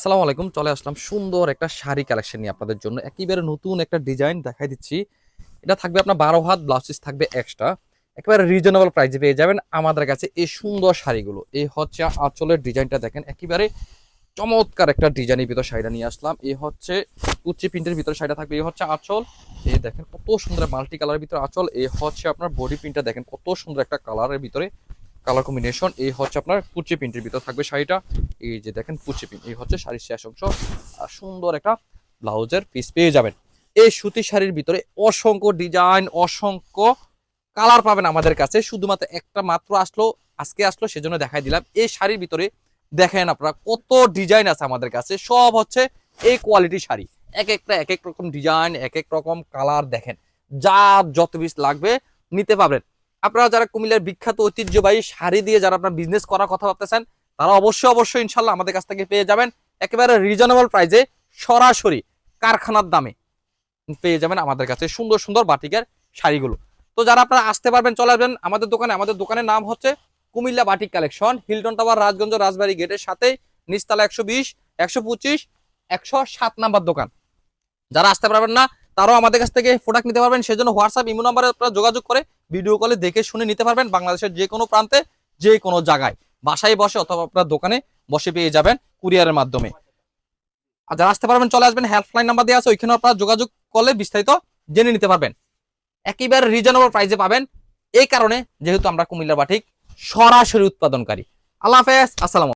আসসালামু আলাইকুম, চলে আসলাম সুন্দর একটা শাড়ি কালেকশন নিয়ে আপনাদের জন্য। একেবারে নতুন একটা ডিজাইন দেখাই দিচ্ছি। এটা থাকবে আপনার বারো হাত ব্লাউজ পিস থাকবে এক্সট্রা একেবারে রিজনেবল প্রাইসে পেয়ে যাবেন আমাদের কাছে এই সুন্দর শাড়িগুলো। এই হচ্ছে আঁচলের ডিজাইনটা দেখেন, একেবারে চমৎকার একটা ডিজাইনের ভিতর শাড়িটা নিয়ে আসলাম। এই হচ্ছে উচ্চি প্রিন্টের ভিতরে শাড়িটা থাকবে, এই হচ্ছে আঁচল। এই দেখেন কত সুন্দর মাল্টি কালারের ভিতরে আঁচল। এই হচ্ছে আপনার বডি প্রিন্টটা দেখেন, কত সুন্দর একটা কালারের ভিতরে কালার কম্বিনেশন এই হচ্ছে আপনার কুচি প্রিন্টের ভিতর থাকবে শাড়িটা। এই যে দেখেন কুচি প্রিন্ট এই হচ্ছে শাড়ির শেষ অংশ। আর সুন্দর একটা ব্লাউজের পিস পেয়ে যাবেন। এই সুতি শাড়ির ভিতরে অসংখ্য ডিজাইন অসংখ্য কালার পাবেন আমাদের কাছে। শুধুমাত্র একটা মাত্র আসলো, আজকে আসলো, সেজন্য দেখাই দিলাম। এই শাড়ির ভিতরে দেখেন আপনারা কত ডিজাইন আছে আমাদের কাছে। সব হচ্ছে এই কোয়ালিটি শাড়ি। এক একটা, এক এক রকম ডিজাইন এক এক রকম কালার দেখেন। যা যত পিস লাগবে, নিতে পারবেন। আপনারা যারা কুমিল্লার বিখ্যাত ঐতিহ্যবাহী শাড়ি দিয়ে যারা আপনার বিজনেস করার কথা ভাবতেছেন, তারা অবশ্যই অবশ্যই ইনশাল্লাহ আমাদের কাছ থেকে পেয়ে যাবেন। একেবারে রিজনেবল প্রাইজে সরাসরি কারখানার দামে পেয়ে যাবেন আমাদের কাছে সুন্দর সুন্দর বাটিকের শাড়িগুলো। তো যারা আপনারা আসতে পারবেন, চলে আসবেন আমাদের দোকানে। আমাদের দোকানের নাম হচ্ছে Comilla batik collection, Hilton tower, Rajganj, Rajbari গেটের সাথে নিচতলা একশো বিশ, একশো পঁচিশ, একশো সাত নাম্বার দোকান। যারা আসতে পারবেন না তারাও আমাদের কাছ থেকে প্রোডাক্ট নিতে পারবেন। সেজন্য হোয়াটসঅ্যাপ ইমো নাম্বারে আপনারা যোগাযোগ করে ভিডিও কলে দেখে শুনে নিতে পারবেন বাংলাদেশের যে কোনো প্রান্তে, যে কোনো জায়গায়। বাসায় বসে অথবা আপনার দোকানে বসে পেয়ে যাবেন কুরিয়ারের মাধ্যমে। আর যারা আসতে পারবেন, চলে আসবেন হেল্পলাইন নাম্বার দেওয়া আছে ওইখানে আপনারা যোগাযোগ করলে বিস্তারিত জেনে নিতে পারবেন। একেবারে রিজনেবল প্রাইসে পাবেন। এই কারণে যেহেতু আমরা কুমিল্লা বাটিক সরাসরি উৎপাদনকারী। আল্লাহ হাফেজ, আসসালাম